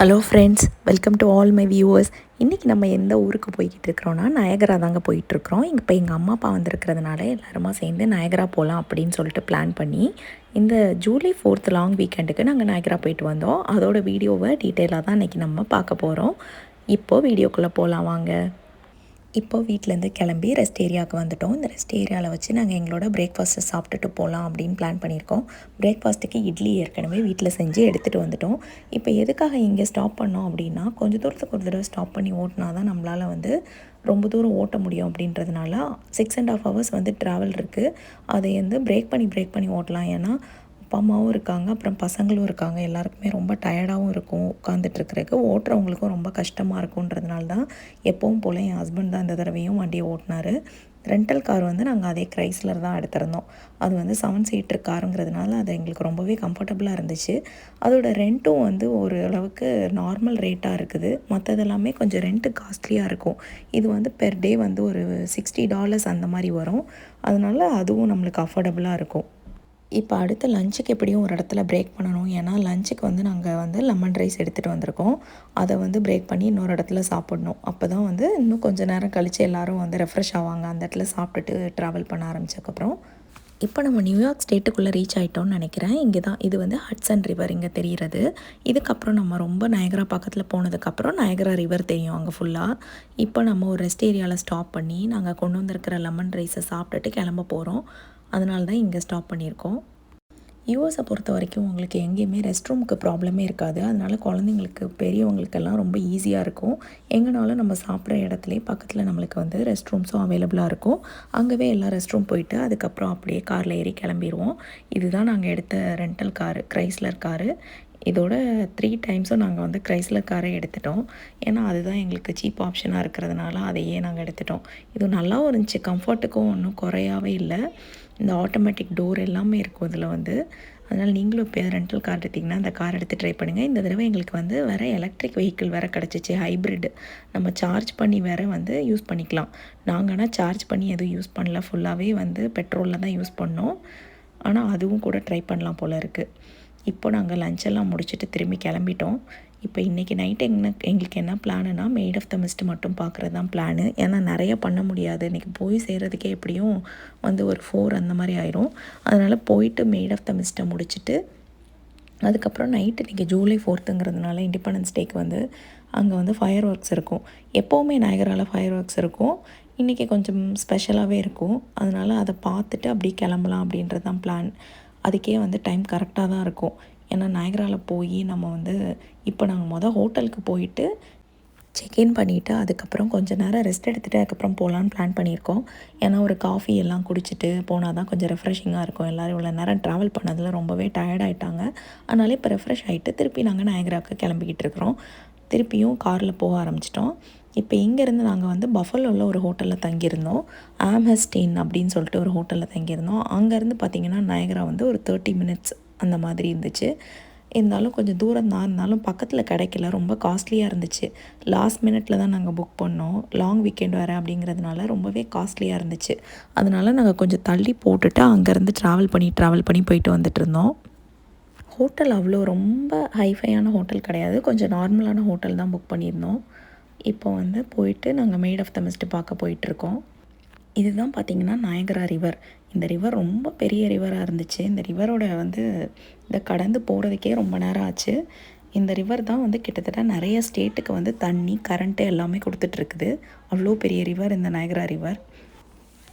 Hello friends welcome to all my viewers இன்றைக்கி நம்ம எந்த ஊருக்கு போய்கிட்டு இருக்கிறோன்னா நயகரா தாங்க போயிட்டுருக்குறோம். இங்கே இப்போ எங்கள் அம்மா அப்பா வந்திருக்கிறதுனால எல்லாருமா சேர்ந்து நயகரா போகலாம் அப்படின்னு சொல்லிட்டு பிளான் பண்ணி இந்த ஜூலை ஃபோர்த் லாங் வீக்கெண்டுக்கு நாங்கள் நயகரா போயிட்டு வந்தோம். அதோட வீடியோவை டீட்டெயிலாக தான் இன்றைக்கி நம்ம பார்க்க போகிறோம் இப்போது வீடியோக்குள்ளே போகலாம் வாங்க. இப்போ வீட்டிலேருந்து கிளம்பி ரெஸ்ட் ஏரியாவுக்கு வந்துட்டோம். இந்த ரெஸ்ட் ஏரியாவில் வச்சு நாங்கள் எங்களோட பிரேக்ஃபாஸ்ட்டை சாப்பிட்டுட்டு போகலாம் அப்படின்னு பிளான் பண்ணியிருக்கோம். பிரேக்ஃபாஸ்ட்டுக்கு இட்லி ஏற்கனவே வீட்டில் செஞ்சு எடுத்துகிட்டு வந்துட்டோம். இப்போ எதுக்காக இங்கே ஸ்டாப் பண்ணோம் அப்படின்னா கொஞ்சம் தூரத்துக்கு ஒரு தடவை ஸ்டாப் பண்ணி ஓட்டினா தான் நம்மளால் வந்து ரொம்ப தூரம் ஓட்ட முடியும் அப்படின்றதுனால சிக்ஸ் அண்ட் ஆஃப் ஹவர்ஸ் வந்து ட்ராவல் இருக்குது அதை வந்து பிரேக் பண்ணி பிரேக் பண்ணி ஓட்டலாம். ஏன்னா அப்பா அம்மாவும் இருக்காங்க அப்புறம் பசங்களும் இருக்காங்க. எல்லாருக்குமே ரொம்ப டயர்டாகவும் இருக்கும். உட்காந்துட்ருக்கிறதுக்கு ஓட்டுறவங்களுக்கும் ரொம்ப கஷ்டமாக இருக்குன்றதுனால தான் எப்பவும் போல் என் ஹஸ்பண்ட் தான் இந்த தடவையும் வண்டியை ஓட்டினார். ரெண்டல் கார் வந்து நாங்கள் அதே க்ரைஸ்லர் தான் எடுத்திருந்தோம். அது வந்து செவன் சீட்டர் காருங்கிறதுனால அது எங்களுக்கு ரொம்பவே கம்ஃபர்டபுளாக இருந்துச்சு. அதோட ரெண்ட்டும் வந்து ஒரு அளவுக்கு நார்மல் ரேட்டாக இருக்குது. மற்றதெல்லாமே கொஞ்சம் ரெண்ட்டு காஸ்ட்லியாக இருக்கும். இது வந்து பெர் டே வந்து ஒரு சிக்ஸ்டி டாலர்ஸ் அந்த மாதிரி வரும். அதனால் அதுவும் நம்மளுக்கு அஃபோர்டபுளாக இருக்கும். இப்போ அடுத்த லஞ்சுக்கு எப்படியும் ஒரு இடத்துல பிரேக் பண்ணணும். ஏன்னா லஞ்சுக்கு வந்து நாங்கள் வந்து லெமன் ரைஸ் எடுத்துகிட்டு வந்திருக்கோம். அதை வந்து பிரேக் பண்ணி இன்னொரு இடத்துல சாப்பிட்ணும். அப்போ தான் வந்து இன்னும் கொஞ்சம் நேரம் கழித்து எல்லோரும் வந்து ரெஃப்ரெஷ் ஆவாங்க. அந்த இடத்துல சாப்பிட்டுட்டு ட்ராவல் பண்ண ஆரம்பித்ததுக்கப்புறம் இப்போ நம்ம நியூயார்க் ஸ்டேட்டுக்குள்ளே ரீச் ஆகிட்டோம்னு நினைக்கிறேன். இங்கே தான் இது வந்து ஹட்சன் ரிவர் இங்கே தெரிகிறது. இதுக்கப்புறம் நம்ம ரொம்ப நயகரா பக்கத்தில் போனதுக்கப்புறம் நயகரா ரிவர் தெரியும் அங்கே ஃபுல்லாக இப்போ நம்ம ஒரு ரெஸ்ட் ஏரியாவில் ஸ்டாப் பண்ணி நாங்கள் கொண்டு வந்திருக்கிற லெமன் ரைஸை சாப்பிட்டுட்டு கிளம்ப போகிறோம் அதனால தான் இங்கே ஸ்டாப் பண்ணியிருக்கோம். யூஎஸை பொறுத்த வரைக்கும் உங்களுக்கு எங்கேயுமே ரெஸ்ட் ரூமுக்கு ப்ராப்ளமே இருக்காது. அதனால் குழந்தைங்களுக்கு பெரியவங்களுக்கெல்லாம் ரொம்ப ஈஸியாக இருக்கும். எங்கேனாலும் நம்ம சாப்பிட்ற இடத்துலேயே பக்கத்தில் நம்மளுக்கு வந்து ரெஸ்ட் ரூம்ஸும் அவைலபிளாக இருக்கும். அங்கேவே எல்லாம் ரெஸ்ட் ரூம் போயிட்டு அதுக்கப்புறம் அப்படியே காரில் ஏறி கிளம்பிடுவோம் இதுதான் நாங்கள் எடுத்த ரெண்டல் காரு க்ரைஸ்லர் காரு இதோட த்ரீ டைம்ஸும் நாங்கள் வந்து க்ரைஸ்லர் காரே எடுத்துட்டோம். ஏன்னா அதுதான் எங்களுக்கு சீப் ஆப்ஷனாக இருக்கிறதுனால அதையே நாங்கள் எடுத்துட்டோம். இது நல்லாவும் இருந்துச்சு. கம்ஃபர்ட்டுக்கும் ஒன்றும் குறையாவே இல்லை. இந்த ஆட்டோமேட்டிக் டோர் எல்லாமே இருக்கும் இதில் வந்து. அதனால் நீங்களும் இப்போ ரெண்டல் கார் எடுத்திங்கன்னா அந்த கார் எடுத்து ட்ரை பண்ணுங்கள் இந்த தடவை எங்களுக்கு வந்து வேறு எலக்ட்ரிக் வெஹிக்கிள் வேறு கிடச்சிச்சு ஹைப்ரிட் நம்ம சார்ஜ் பண்ணி வேறு வந்து யூஸ் பண்ணிக்கலாம். நாங்கள் ஆனால் சார்ஜ் பண்ணி எதுவும் யூஸ் பண்ணல. ஃபுல்லாகவே வந்து பெட்ரோலில் தான் யூஸ் பண்ணோம். ஆனால் அதுவும் கூட ட்ரை பண்ணலாம் போல் இருக்குது இப்போ நாங்கள் லஞ்செல்லாம் முடிச்சுட்டு திரும்பி கிளம்பிட்டோம். இப்போ இன்றைக்கி நைட் என்ன எங்களுக்கு என்ன பிளானுனா மெய்ட் ஆஃப் த மிஸ்ட் மட்டும் பார்க்குறது தான் பிளானு ஏன்னா நிறைய பண்ண முடியாது. இன்றைக்கி போய் சேர்கிறதுக்கே எப்படியும் வந்து ஒரு ஃபோர் அந்த மாதிரி ஆயிரும். அதனால் போயிட்டு மெய்ட் ஆஃப் த மிஸ்ட்டை முடிச்சுட்டு அதுக்கப்புறம் நைட்டு இன்றைக்கி ஜூலை ஃபோர்த்துங்கிறதுனால இண்டிபெண்டன்ஸ் டேக்கு வந்து அங்கே வந்து ஃபயர் ஒர்க்ஸ் இருக்கும். எப்போவுமே நாயகரால் ஃபயர் ஒர்க்ஸ் இருக்கும். இன்றைக்கி கொஞ்சம் ஸ்பெஷலாகவே இருக்கும். அதனால் அதை பார்த்துட்டு அப்படியே கிளம்பலாம் அப்படின்றது தான் பிளான் அதுக்கே வந்து டைம் கரெக்டாக தான் இருக்கும். ஏன்னா நாயகராவில் போய் நம்ம வந்து இப்போ நாங்கள் மொதல் ஹோட்டலுக்கு போயிட்டு செக்இன் பண்ணிவிட்டு அதுக்கப்புறம் கொஞ்சம் நேரம் ரெஸ்ட் எடுத்துகிட்டு அதுக்கப்புறம் போகலான்னு பிளான் பண்ணியிருக்கோம். ஏன்னா ஒரு காஃபி எல்லாம் குடிச்சிட்டு போனால் தான் கொஞ்சம் ரெஃப்ரெஷிங்காக இருக்கும். எல்லோரும் இவ்வளோ நேரம் ட்ராவல் பண்ணதில் ரொம்பவே டயர்ட் ஆகிட்டாங்க அதனால இப்போ ரெஃப்ரெஷ் ஆகிட்டு திருப்பி நாங்கள் நயகராவுக்கு கிளம்பிக்கிட்டு இருக்கிறோம். திருப்பியும் காரில் போக ஆரம்பிச்சிட்டோம். இப்போ இங்கேருந்து நாங்கள் வந்து பஃபலோவில் ஒரு ஹோட்டலில் தங்கியிருந்தோம். ஆம்ஹஸ்டீன் அப்படின்னு சொல்லிட்டு ஒரு ஹோட்டலில் தங்கியிருந்தோம். அங்கேருந்து பார்த்திங்கன்னா நயகரா வந்து ஒரு தேர்ட்டி மினிட்ஸ் அந்த மாதிரி இருந்துச்சு. இருந்தாலும் கொஞ்சம் தூரம் தான் இருந்தாலும் பக்கத்தில் கிடைக்கல. ரொம்ப காஸ்ட்லியாக இருந்துச்சு. லாஸ்ட் மினிட்ல தான் நாங்கள் புக் பண்ணோம். லாங் வீக்கெண்ட் வேறு அப்படிங்கிறதுனால ரொம்பவே காஸ்ட்லியாக இருந்துச்சு. அதனால் நாங்கள் கொஞ்சம் தள்ளி போட்டுட்டு அங்கேருந்து ட்ராவல் பண்ணி ட்ராவல் பண்ணி போயிட்டு வந்துட்டு இருந்தோம். ஹோட்டல் அவ்வளோ ரொம்ப ஹைஃபையான ஹோட்டல் கிடையாது. கொஞ்சம் நார்மலான ஹோட்டல் தான் புக் பண்ணியிருந்தோம். இப்போ வந்து போயிட்டு நாங்கள் மேட் ஆஃப் த மிஸ்ட் பார்க்க போயிட்டுருக்கோம் இதுதான் பார்த்திங்கன்னா நாயகரா ரிவர் இந்த ரிவர் ரொம்ப பெரிய ரிவராக இருந்துச்சு. இந்த ரிவரோட வந்து இதை கடந்து போகிறதுக்கே ரொம்ப நேரம் ஆச்சு. இந்த ரிவர் தான் வந்து கிட்டத்தட்ட நிறைய ஸ்டேட்டுக்கு வந்து தண்ணி கரண்ட்டு எல்லாமே கொடுத்துட்ருக்குது அவ்வளோ பெரிய ரிவர் இந்த நாயகரா ரிவர்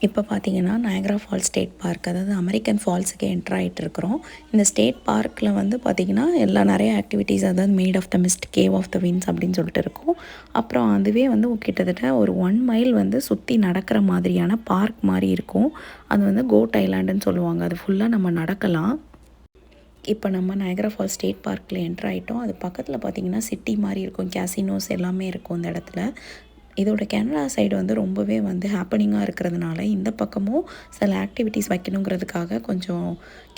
இப்போ பார்த்தீங்கன்னா நயக்ரா ஃபால்ஸ் ஸ்டேட் பார்க் அதாவது அமெரிக்கன் ஃபால்ஸுக்கு என்ட்ரு ஆகிட்டு இருக்கிறோம். இந்த ஸ்டேட் பார்க்கில் வந்து பார்த்திங்கன்னா எல்லா நிறைய ஆக்டிவிட்டீஸ் அதாவது maid of the mist cave of the winds அப்படின்னு சொல்லிட்டு இருக்கும். அப்புறம் அதுவே வந்து கிட்டத்தட்ட ஒரு ஒன் மைல் வந்து சுற்றி நடக்கிற மாதிரியான பார்க் மாதிரி இருக்கும். அது வந்து கோட் ஐலாண்டுன்னு சொல்லுவாங்க. அது ஃபுல்லாக நம்ம நடக்கலாம். இப்போ நம்ம நயக்ரா ஃபால்ஸ் ஸ்டேட் பார்க்கில் என்ட்ரு ஆகிட்டோம் அது பக்கத்தில் பார்த்திங்கன்னா சிட்டி மாதிரி இருக்கும். கேசினோஸ் எல்லாமே இருக்கும் இந்த இடத்துல. இதோட கனடா சைடு வந்து ரொம்பவே வந்து ஹாப்பனிங்காக இருக்கிறதுனால இந்த பக்கமும் சில ஆக்டிவிட்டீஸ் வைக்கணுங்கிறதுக்காக கொஞ்சம்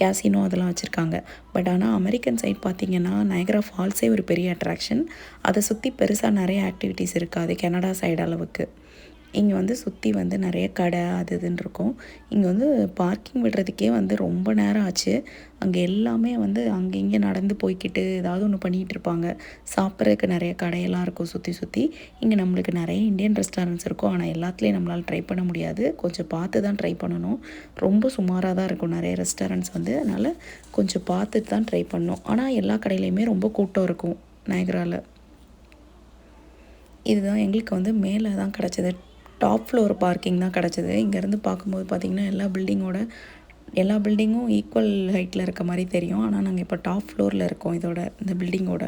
கேசினோ அதெல்லாம் வச்சுருக்காங்க. பட் ஆனால் அமெரிக்கன் சைட் பார்த்திங்கன்னா நயகரா ஃபால்ஸே ஒரு பெரிய அட்ராக்ஷன் அதை சுற்றி பெருசாக நிறைய ஆக்டிவிட்டீஸ் இருக்காது கனடா சைடு அளவுக்கு. இங்கே வந்து சுற்றி வந்து நிறைய கடை அது இதுன்னு இருக்கும். இங்கே வந்து பார்க்கிங் விடுறதுக்கே வந்து ரொம்ப நேரம் ஆச்சு. அங்கே எல்லாமே வந்து அங்கே இங்கே நடந்து போய்க்கிட்டு ஏதாவது ஒன்று பண்ணிகிட்டு இருப்பாங்க. சாப்பிட்றதுக்கு நிறைய கடையெல்லாம் இருக்கும் சுற்றி சுற்றி இங்கே நம்மளுக்கு நிறைய இந்தியன் ரெஸ்டாரண்ட்ஸ் இருக்கும். ஆனால் எல்லாத்துலேயும் நம்மளால் ட்ரை பண்ண முடியாது. கொஞ்சம் பார்த்து தான் ட்ரை பண்ணணும். ரொம்ப சுமாராக தான் இருக்கும் நிறைய ரெஸ்டாரண்ட்ஸ் வந்து. அதனால் கொஞ்சம் பார்த்துட்டு தான் ட்ரை பண்ணணும். ஆனால் எல்லா கடையிலையுமே ரொம்ப கூட்டம் இருக்கும். நயகராவில் இதுதான் எங்களுக்கு வந்து மேலே தான் கிடச்சிது. டாப் ஃப்ளோர் பார்க்கிங் தான் கிடச்சிது. இங்கேருந்து பார்க்கும்போது பார்த்திங்கன்னா எல்லா பில்டிங்கோட எல்லா பில்டிங்கும் ஈக்குவல் ஹைட்டில் இருக்க மாதிரி தெரியும். ஆனால் நாங்கள் இப்போ டாப் ஃப்ளோரில் இருக்கோம் இதோட இந்த பில்டிங்கோட.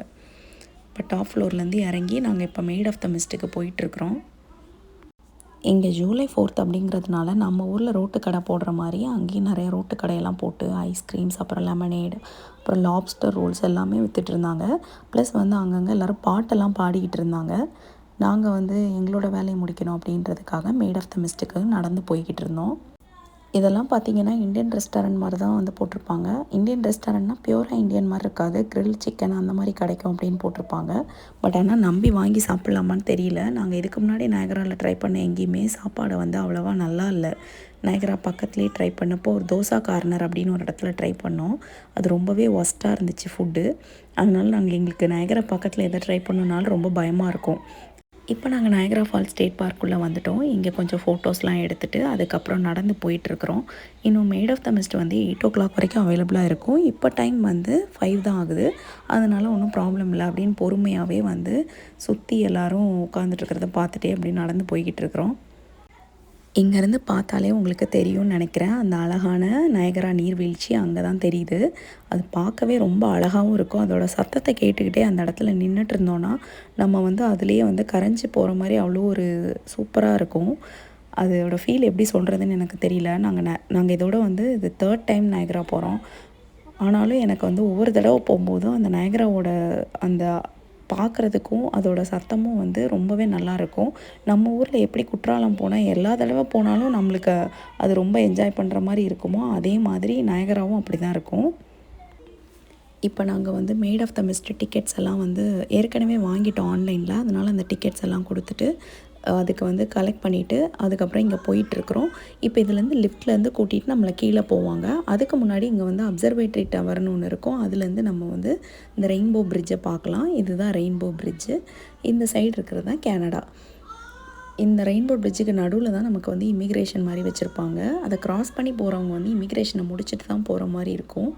இப்போ டாப் ஃப்ளோர்லேருந்து இறங்கி நாங்கள் இப்போ மெய்ட் ஆஃப் த மிஸ்ட்டுக்கு போயிட்டுருக்குறோம். இங்கே ஜூலை ஃபோர்த் அப்படிங்கிறதுனால நம்ம ஊரில் ரோட்டு கடை போடுற மாதிரி அங்கேயும் நிறைய ரோட்டு கடையெல்லாம் போட்டு ஐஸ்கிரீம்ஸ் அப்புறம் லெமனேட் அப்புறம் லாப்ஸ்டர் ரோல்ஸ் எல்லாமே விற்றுட்டு இருந்தாங்க. ப்ளஸ் வந்து அங்கங்கே எல்லோரும் பாட்டெல்லாம் பாடிக்கிட்டு இருந்தாங்க. நாங்கள் வந்து எங்களோட வேலையை முடிக்கணும் அப்படின்றதுக்காக மேட் ஆஃப் த மிஸ்ட்டுக்கு நடந்து போய்கிட்டு இருந்தோம். இதெல்லாம் பார்த்தீங்கன்னா இந்தியன் ரெஸ்டாரண்ட் மாதிரி தான் வந்து போட்டிருப்பாங்க. இந்தியன் ரெஸ்டாரண்ட்னா பியூராக இந்தியன் மாதிரி இருக்காது. கிரில் சிக்கன் அந்த மாதிரி கிடைக்கும் அப்படின்னு போட்டிருப்பாங்க. பட் ஆனால் நம்பி வாங்கி சாப்பிட்லாமான்னு தெரியல. நாங்கள் இதுக்கு முன்னாடி நயகராவில் ட்ரை பண்ண எங்கேயுமே சாப்பாடு வந்து அவ்வளோவா நல்லா இல்லை. நயகரா பக்கத்துலேயே ட்ரை பண்ணப்போ ஒரு தோசா கார்னர் அப்படின்னு ஒரு இடத்துல ட்ரை பண்ணோம். அது ரொம்பவே ஒஸ்ட்டாக இருந்துச்சு ஃபுட்டு அதனால நாங்கள் எங்களுக்கு நயகரா பக்கத்தில் எதை ட்ரை பண்ணனாலும் ரொம்ப பயமாக இருக்கும். இப்போ நாங்கள் நயக்ரா ஃபால்ஸ் ஸ்டேட் பார்க்குள்ளே வந்துட்டோம். இங்கே கொஞ்சம் ஃபோட்டோஸ்லாம் எடுத்துகிட்டு அதுக்கப்புறம் நடந்து போயிட்டுருக்குறோம். இன்னும் மேட் ஆஃப் த மிஸ்ட் வந்து எயிட் ஓ கிளாக் வரைக்கும் அவைலபிளாக இருக்கும். இப்போ டைம் வந்து ஃபைவ் தான் ஆகுது. அதனால் ஒன்றும் ப்ராப்ளம் இல்லை அப்படின்னு பொறுமையாகவே வந்து சுற்றி எல்லோரும் உட்காந்துட்ருக்கிறத பார்த்துட்டே அப்படின்னு நடந்து போய்கிட்டு இருக்கிறோம் இங்கேருந்து பார்த்தாலே உங்களுக்கு தெரியும்னு நினைக்கிறேன். அந்த அழகான நயகரா நீர்வீழ்ச்சி அங்கே தான் தெரியுது. அது பார்க்கவே ரொம்ப அழகாகவும் இருக்கும். அதோடய சத்தத்தை கேட்டுக்கிட்டே அந்த இடத்துல நின்றுட்டு இருந்தோன்னா நம்ம வந்து அதுலேயே வந்து கரைஞ்சி போகிற மாதிரி அவ்வளோ ஒரு சூப்பராக இருக்கும். அதோட ஃபீல் எப்படி சொல்கிறதுன்னு எனக்கு தெரியல. நாங்கள் ந நாங்கள் இதோட வந்து இது தேர்ட் டைம் நயகரா போகிறோம். ஆனாலும் எனக்கு வந்து ஒவ்வொரு தடவை போகும்போதும் அந்த நயகராவோட அந்த பார்க்குறதுக்கும் அதோட சத்தமும் வந்து ரொம்பவே நல்லாயிருக்கும் நம்ம ஊரில் எப்படி குற்றாலம் போனால் எல்லா தடவை போனாலும் நம்மளுக்கு அது ரொம்ப என்ஜாய் பண்ணுற மாதிரி இருக்குமோ அதே மாதிரி நயகராவும் அப்படி தான் இருக்கும். இப்போ நாங்கள் வந்து maid of the mist tickets எல்லாம் வந்து ஏற்கனவே வாங்கிட்டோம் ஆன்லைனில் அதனால் அந்த டிக்கெட்ஸ் எல்லாம் கொடுத்துட்டு அதுக்கு வந்து கலெக்ட் பண்ணிவிட்டு அதுக்கப்புறம் இங்கே போயிட்டுருக்குறோம். இப்போ இதுலேருந்து லிஃப்ட்லேருந்து கூட்டிகிட்டு நம்மளை கீழே போவாங்க. அதுக்கு முன்னாடி இங்கே வந்து அப்சர்வேட்டரி டவர்னு ஒன்று இருக்கும். அதுலேருந்து நம்ம வந்து இந்த ரெயின்போ பிரிட்ஜை பார்க்கலாம். இதுதான் ரெயின்போ பிரிட்ஜு இந்த சைடு இருக்கிறது தான் கேனடா இந்த ரெயின்போ பிரிட்ஜுக்கு நடுவில் தான் நமக்கு வந்து இமிக்ரேஷன் மாதிரி வச்சுருப்பாங்க. அதை க்ராஸ் பண்ணி போகிறவங்க வந்து இமிக்ரேஷனை முடிச்சுட்டு தான் போகிற மாதிரி இருக்கும்.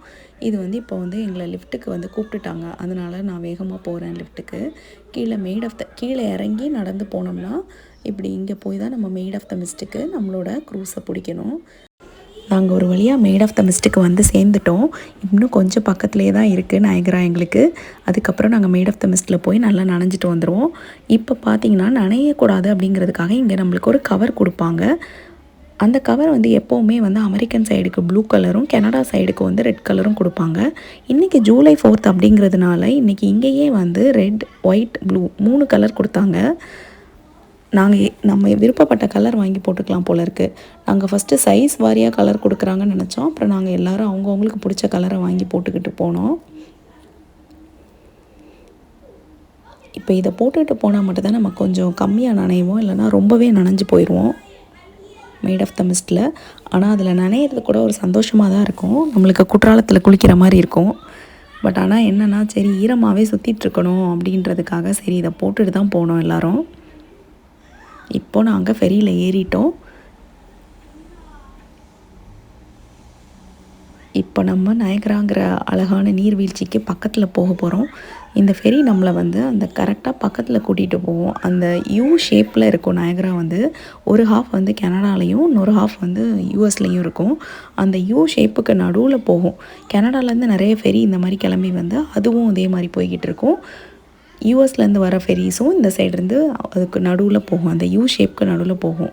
இது வந்து இப்போ வந்து எங்களை லிஃப்ட்டுக்கு வந்து கூப்பிட்டுட்டாங்க. அதனால் நான் வேகமாக போகிறேன் லிஃப்ட்டுக்கு கீழே மெய்ட் ஆஃப் த கீழே இறங்கி நடந்து போனோம்னா இப்படி இங்கே போய் தான் நம்ம மெய்ட் ஆஃப் த மிஸ்ட்டுக்கு நம்மளோட க்ரூஸை பிடிக்கணும். நாங்கள் ஒரு வழியாக மேட் ஆஃப் த மிஸ்ட்டுக்கு வந்து சேர்ந்துட்டோம். இன்னும் கொஞ்சம் பக்கத்துலேயே தான் இருக்குது நாயகரா எங்களுக்கு. அதுக்கப்புறம் நாங்கள் மேட் ஆஃப் த மிஸ்ட்டில் போய் நல்லா நனைஞ்சிட்டு வந்துடுவோம் இப்போ பார்த்தீங்கன்னா நனையக்கூடாது அப்படிங்கிறதுக்காக இங்கே நம்மளுக்கு ஒரு கவர் கொடுப்பாங்க. அந்த கவர் வந்து எப்போவுமே வந்து அமெரிக்கன் சைடுக்கு ப்ளூ கலரும் கனடா சைடுக்கு வந்து ரெட் கலரும் கொடுப்பாங்க. இன்றைக்கி ஜூலை ஃபோர்த் அப்படிங்கிறதுனால இன்றைக்கி இங்கேயே வந்து ரெட் ஒயிட் ப்ளூ மூணு கலர் கொடுத்தாங்க. நாங்கள் நம்ம விருப்பப்பட்ட கலர் வாங்கி போட்டுக்கலாம் போல இருக்குது நாங்கள் ஃபஸ்ட்டு சைஸ் வாரியாக கலர் கொடுக்குறாங்கன்னு நினச்சோம். அப்புறம் நாங்கள் எல்லோரும் அவங்கவுங்களுக்கு பிடிச்ச கலரை வாங்கி போட்டுக்கிட்டு போனோம். இப்போ இதை போட்டுக்கிட்டு போனால் மட்டும்தான் நம்ம கொஞ்சம் கம்மியாக நனைவோம் இல்லைனா ரொம்பவே நனைஞ்சு போயிடுவோம் மேட் ஆஃப் த மிஸ்டில் ஆனால் அதில் நனையிறது கூட ஒரு சந்தோஷமாக தான் இருக்கும். நம்மளுக்கு குற்றாலத்தில் குளிக்கிற மாதிரி இருக்கும். பட் ஆனால் என்னென்னா சரி ஈரமாகவே சுற்றிட்டுருக்கணும் அப்படின்றதுக்காக சரி இதை போட்டுட்டு தான் போனோம் எல்லோரும். இப்போது நாங்கள் ஃபெரியில் ஏறிட்டோம். இப்போ நம்ம நயகராங்கிற அழகான நீர்வீழ்ச்சிக்கு பக்கத்தில் போக போகிறோம் இந்த ஃபெரி நம்மளை வந்து அந்த கரெக்டாக பக்கத்தில் கூட்டிகிட்டு போவோம். அந்த யூ ஷேப்பில் இருக்கும் நயகரா வந்து ஒரு ஹாஃப் வந்து கனடாலையும் இன்னொரு ஹாஃப் வந்து யூஎஸ்லேயும் இருக்கும். அந்த யூ ஷேப்புக்கு நடுவில் போகும். கனடாலேருந்து நிறைய ஃபெரி இந்த மாதிரி கிளம்பி வந்து அதுவும் அதே மாதிரி போய்கிட்டு இருக்கும். யூஎஸ்லேருந்து வர ஃபெரிஸும் இந்த சைடுலேருந்து அதுக்கு நடுவில் போகும். அந்த யூ ஷேப்க்கு நடுவில் போகும்.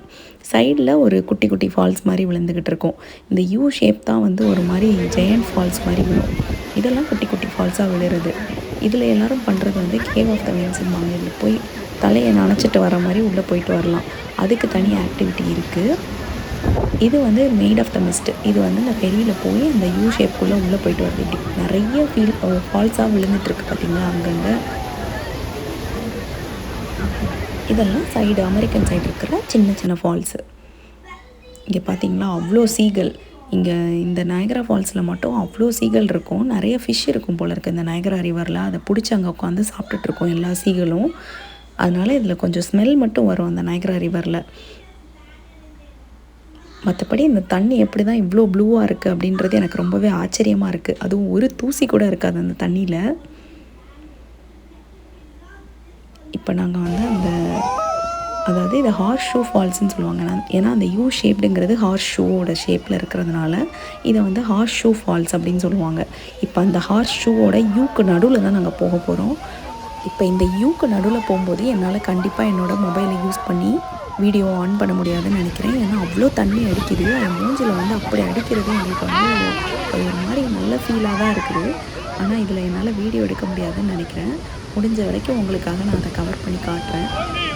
சைடில் ஒரு குட்டி குட்டி ஃபால்ஸ் மாதிரி விழுந்துக்கிட்டு இருக்கும். இந்த யூ ஷேப் தான் வந்து ஒரு மாதிரி ஜெயண்ட் ஃபால்ஸ் மாதிரி விழும். இதெல்லாம் குட்டி குட்டி ஃபால்ஸாக விழுறது. இதில் எல்லோரும் பண்ணுறது வந்து கேவ் ஆஃப் த வேன்ஸ் இதில் போய் தலையை நனைச்சிட்டு வர மாதிரி உள்ளே போயிட்டு வரலாம். அதுக்கு தனி ஆக்டிவிட்டி இருக்குது இது வந்து மெய்ட் ஆஃப் த மிஸ்ட் இது வந்து இந்த பெரியில் போய் அந்த யூ ஷேப்புக்குள்ளே உள்ளே போயிட்டு வருது. இப்படி நிறைய ஃபீல் ஃபால்ஸாக விழுந்துட்டுருக்கு பார்த்திங்களா அங்கங்கே. இதெல்லாம் சைடு அமெரிக்கன் சைடு இருக்கிற சின்ன சின்ன ஃபால்ஸு இங்கே பார்த்தீங்களா அவ்வளோ சீகல் இங்கே இந்த நயகரா ஃபால்ஸில் மட்டும் அவ்வளோ சீகல் இருக்கும். நிறைய ஃபிஷ் இருக்கும் போல் இருக்குது இந்த நயகரா ரிவரில் அதை பிடிச்சி அங்கே உட்காந்து சாப்பிட்டுட்ருக்கோம் எல்லா சீகளும் அதனால் இதில் கொஞ்சம் ஸ்மெல் மட்டும் வரும் அந்த நயகரா ரிவரில் மற்றபடி இந்த தண்ணி எப்படி தான் இவ்வளோ ப்ளூவாக இருக்குது அப்படின்றது எனக்கு ரொம்பவே ஆச்சரியமாக இருக்குது அதுவும் ஒரு தூசி கூட இருக்காது அந்த தண்ணியில். இப்போ நாங்கள் வந்து அந்த அதாவது இது ஹார்ஸ் ஷூ ஃபால்ஸ்ன்னு சொல்லுவாங்க. ஏன்னா அந்த யூ ஷேப்டுங்கிறது ஹார்ஸ் ஷூவோட ஷேப்பில் இருக்கிறதுனால இதை வந்து ஹார்ஸ் ஷூ ஃபால்ஸ் அப்படின்னு சொல்லுவாங்க. இப்போ அந்த ஹார்ஸ் ஷூவோட யூக்கு நடுவில் தான் நாங்கள் போக போகிறோம் இப்போ இந்த யூக்கு நடுவில் போகும்போது என்னால் கண்டிப்பாக என்னோடய மொபைலை யூஸ் பண்ணி வீடியோ ஆன் பண்ண முடியாதுன்னு நினைக்கிறேன். ஏன்னா அவ்வளோ தண்ணி அடிக்குது. அது மூஞ்சில் வந்து அப்படி அடிக்கிறது எங்களுக்கு வந்து அது ஒரு மாதிரி நல்ல ஃபீலாக தான் இருக்குது. ஆனால் இதில் என்னால் வீடியோ எடுக்க முடியாதுன்னு நினைக்கிறேன். முடிஞ்ச வரைக்கும் உங்களுக்காக நான் அதை கவர் பண்ணி காட்டுறேன்.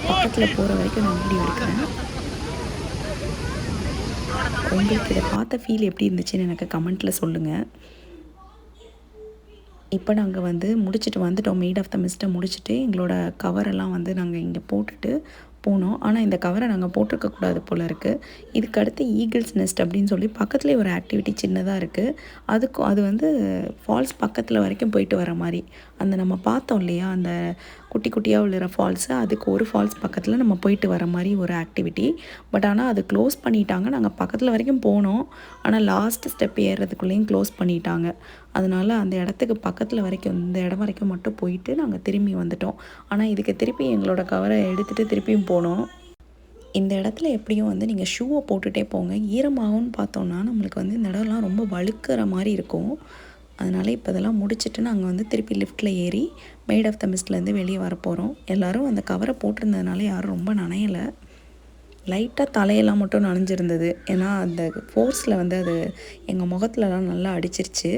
பக்கத்தில் போகிற வரைக்கும் நான் வீடியோ எடுக்கிறேன். உங்களுக்கு இதை பார்த்த ஃபீல் எப்படி இருந்துச்சுன்னு எனக்கு கமெண்ட்டில் சொல்லுங்கள் இப்போ நாங்கள் வந்து முடிச்சுட்டு வந்துட்டோம். மெய்ட் ஆஃப் த மிஸ்ட்டை முடிச்சுட்டு எங்களோட கவரெல்லாம் வந்து நாங்கள் இங்கே போட்டுட்டு போனோம். ஆனால் இந்த கவரை நாங்கள் போட்டிருக்கக்கூடாது போல் இருக்குது இதுக்கு அடுத்து ஈகிள்ஸ் நெஸ்ட் அப்படின்னு சொல்லி பக்கத்துலேயே ஒரு ஆக்டிவிட்டி சின்னதாக இருக்குது அதுக்கும் அது வந்து ஃபால்ஸ் பக்கத்தில் வரைக்கும் போயிட்டு வர மாதிரி. அந்த நம்ம பார்த்தோம் இல்லையா? அந்த குட்டி குட்டியாக விழுற ஃபால்ஸு அதுக்கு ஒரு ஃபால்ஸ் பக்கத்தில் நம்ம போயிட்டு வர மாதிரி ஒரு ஆக்டிவிட்டி பட் ஆனால் அது க்ளோஸ் பண்ணிட்டாங்க. நாங்கள் பக்கத்தில் வரைக்கும் போனோம். ஆனால் லாஸ்ட் ஸ்டெப் ஏறுறதுக்குள்ளேயும் க்ளோஸ் பண்ணிட்டாங்க. அதனால் அந்த இடத்துக்கு பக்கத்தில் வரைக்கும் இந்த இடம் வரைக்கும் மட்டும் போயிட்டு நாங்கள் திரும்பி வந்துட்டோம். ஆனால் இதுக்கு திருப்பி எங்களோட கவரை எடுத்துகிட்டு திருப்பியும் போனோம். இந்த இடத்துல எப்படியும் வந்து நீங்கள் ஷூவை போட்டுகிட்டே போங்க. ஈரமாகும்னு பார்த்தோன்னா நம்மளுக்கு வந்து இந்த இடம்லாம் ரொம்ப வழுக்கிற மாதிரி இருக்கும். அதனால் இப்போ இதெல்லாம் முடிச்சுட்டு நாங்கள் வந்து திருப்பி லிஃப்ட்டில் ஏறி மெய்ட் ஆஃப் த மிஸ்ட்லேருந்து வெளியே வர போகிறோம் எல்லோரும் அந்த கவரை போட்டிருந்ததுனால யாரும் ரொம்ப நனையலை. லைட்டாக தலையெல்லாம் மட்டும் நனைஞ்சிருந்தது. ஏன்னா அந்த ஃபோர்ஸில் வந்து அது எங்கள் முகத்துலலாம் நல்லா அடிச்சிருச்சு.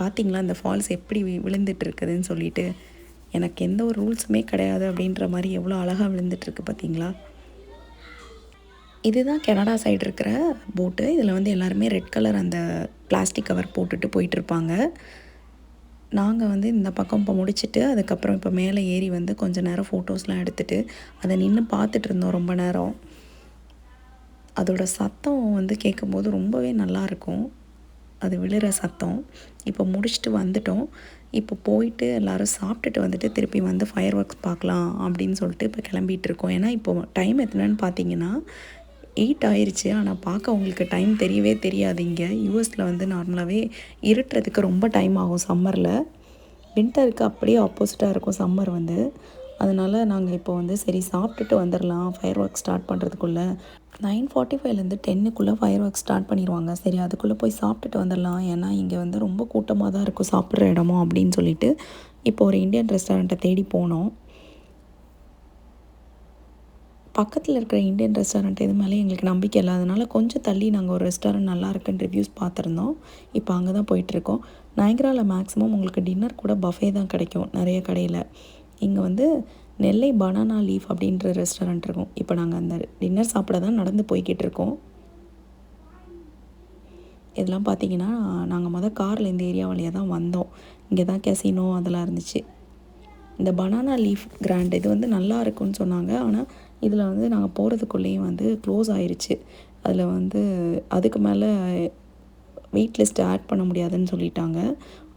பார்த்தீங்களா அந்த ஃபால்ஸ் எப்படி விழுந்துட்டு இருக்குதுன்னு சொல்லிட்டு. எனக்கு எந்த ஒரு ரூல்ஸுமே கிடையாது அப்படின்ற மாதிரி எவ்வளோ அழகாக விழுந்துட்டுருக்கு பார்த்தீங்களா இதுதான் கனடா சைடு இருக்கிற போட்டு இதில் வந்து எல்லாருமே ரெட் கலர் அந்த பிளாஸ்டிக் கவர் போட்டுட்டு போயிட்டுருப்பாங்க. நாங்கள் வந்து இந்த பக்கம் இப்போ முடிச்சுட்டு அதுக்கப்புறம் இப்போ மேலே ஏறி வந்து கொஞ்சம் நேரம் ஃபோட்டோஸ்லாம் எடுத்துகிட்டு அதை நின்று பார்த்துட்டு இருந்தோம் ரொம்ப நேரம். அதோடய சத்தம் வந்து கேட்கும்போது ரொம்பவே நல்லாயிருக்கும். அது விழுற சத்தம். இப்போ முடிச்சுட்டு வந்துட்டோம். இப்போ போயிட்டு எல்லோரும் சாப்பிட்டுட்டு வந்துட்டு திருப்பி வந்து ஃபயர் ஒர்க்ஸ் பார்க்கலாம் அப்படின்னு சொல்லிட்டு இப்போ கிளம்பிகிட்டு இருக்கோம் ஏன்னா இப்போ டைம் எத்தனைன்னு பார்த்தீங்கன்னா எயிட் ஆயிடுச்சு ஆனால் பார்க்க உங்களுக்கு டைம் தெரியவே தெரியாது இங்கே. யூஎஸில் வந்து நார்மலாகவே இருட்டுறதுக்கு ரொம்ப டைம் ஆகும் சம்மரில் வின்டருக்கு அப்படியே ஆப்போசிட்டாக இருக்கும் சம்மர் வந்து. அதனால் நாங்கள் இப்போ வந்து சரி சாப்பிட்டுட்டு வந்துடலாம் ஃபயர் ஒர்க் ஸ்டார்ட் பண்ணுறதுக்குள்ளே நைன் ஃபார்ட்டி ஃபைவ்லேருந்து டென்னுக்குள்ளே ஃபயர் ஒர்க் ஸ்டார்ட் பண்ணிடுவாங்க சரி அதுக்குள்ளே போய் சாப்பிட்டுட்டு வந்துடலாம் ஏன்னா இங்கே வந்து ரொம்ப கூட்டமாக தான் இருக்கும் சாப்பிட்ற இடமும் அப்படின்னு சொல்லிட்டு இப்போ ஒரு இந்தியன் ரெஸ்டாரண்ட்டை தேடி போனோம். பக்கத்தில் இருக்கிற இந்தியன் ரெஸ்டாரண்ட் இது மேலே எங்களுக்கு நம்பிக்கை இல்லை. அதனால் கொஞ்சம் தள்ளி நாங்கள் ஒரு ரெஸ்டாரண்ட் நல்லா இருக்குன்னு ரிவ்யூஸ் பார்த்துருந்தோம். இப்போ அங்கே தான் போயிட்டுருக்கோம் நயக்ராவில் மேக்ஸிமம் உங்களுக்கு டின்னர் கூட பஃபே தான் கிடைக்கும். நிறைய கடையில். இங்கே வந்து நெல்லை பனானா லீஃப் அப்படின்ற ரெஸ்டாரண்ட் இருக்கும். இப்போ நாங்கள் அந்த டின்னர் சாப்பிட தான் நடந்து போய்கிட்டு இருக்கோம். இதெல்லாம் பார்த்தீங்கன்னா நாங்கள் மொதல் காரில் இந்த ஏரியா வழியாக தான் வந்தோம். இங்கே தான் கெசினோ அதெல்லாம் இருந்துச்சு. இந்த பனானா லீஃப் கிராண்ட் இது வந்து நல்லா இருக்குன்னு சொன்னாங்க. ஆனால் இதில் வந்து நாங்கள் போகிறதுக்குள்ளேயும் வந்து க்ளோஸ் ஆயிடுச்சு அதில் வந்து அதுக்கு மேலே வெயிட் லிஸ்ட் ஆட் பண்ண முடியாதுன்னு சொல்லிட்டாங்க.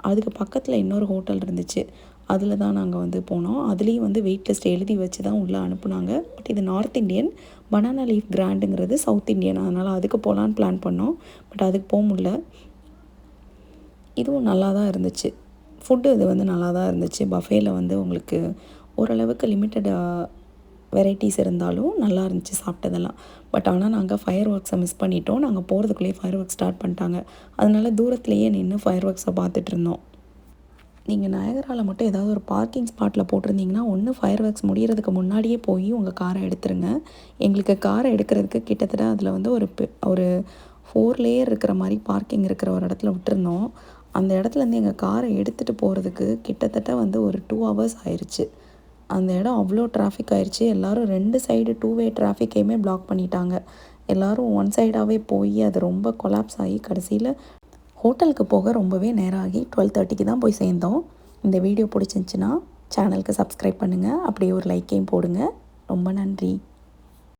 அதுக்கு பக்கத்தில் இன்னொரு ஹோட்டல் இருந்துச்சு. அதில் தான் நாங்கள் வந்து போனோம். அதுலேயும் வந்து வெயிட் லிஸ்ட் எழுதி வச்சு தான் உள்ளே அனுப்புனாங்க. பட் இது நார்த் இந்தியன் பனானா லீஃப் கிராண்டுங்கிறது சவுத் இண்டியன் அதனால் அதுக்கு போகலான்னு பிளான் பண்ணோம். பட் அதுக்கு போக முடில இதுவும் நல்லா தான் இருந்துச்சு. ஃபுட்டு இது வந்து நல்லா தான் இருந்துச்சு பஃபேல வந்து உங்களுக்கு ஓரளவுக்கு லிமிட்டடாக வெரைட்டிஸ் இருந்தாலும் நல்லா இருந்துச்சு சாப்பிட்டதெல்லாம். பட் ஆனால் நாங்கள் ஃபயர் ஒர்க்ஸை மிஸ் பண்ணிட்டோம். நாங்கள் போகிறதுக்குள்ளேயே ஃபயர் ஒர்க் ஸ்டார்ட் பண்ணிட்டாங்க. அதனால தூரத்துலேயே நின்று ஃபயர் ஒர்க்ஸை பார்த்துட்டு இருந்தோம். நீங்கள் நயகராவில் மட்டும் ஏதாவது ஒரு பார்க்கிங் ஸ்பாட்டில் போட்டிருந்தீங்கன்னா ஒன்று ஃபயர் ஒர்க்ஸ் முடிகிறதுக்கு முன்னாடியே போய் உங்கள் காரை எடுத்துருங்க. எங்களுக்கு காரை எடுக்கிறதுக்கு கிட்டத்தட்ட அதில் வந்து ஒரு ஒரு ஃபோர் லேயர் இருக்கிற மாதிரி பார்க்கிங் இருக்கிற ஒரு இடத்துல விட்டுருந்தோம். அந்த இடத்துலேருந்து எங்கள் காரை எடுத்துகிட்டு போகிறதுக்கு கிட்டத்தட்ட வந்து ஒரு டூ ஹவர்ஸ் ஆயிடுச்சு அந்த இடம் அவ்வளோ டிராஃபிக் ஆயிடுச்சு எல்லோரும் ரெண்டு சைடு டூ வே டிராஃபிக்கையுமே பிளாக் பண்ணிட்டாங்க. எல்லோரும் ஒன் சைடாகவே போய் அது ரொம்ப கொலாப்ஸ் ஆகி கடைசியில் ஹோட்டலுக்கு போக ரொம்பவே நேரம் ஆகி டுவெல் தேர்ட்டிக்கு தான் போய் சேர்ந்தோம். இந்த வீடியோ பிடிச்சிருந்துச்சின்னா சேனலுக்கு சப்ஸ்கிரைப் பண்ணுங்கள் அப்படியே ஒரு லைக்கையும் போடுங்க. ரொம்ப நன்றி.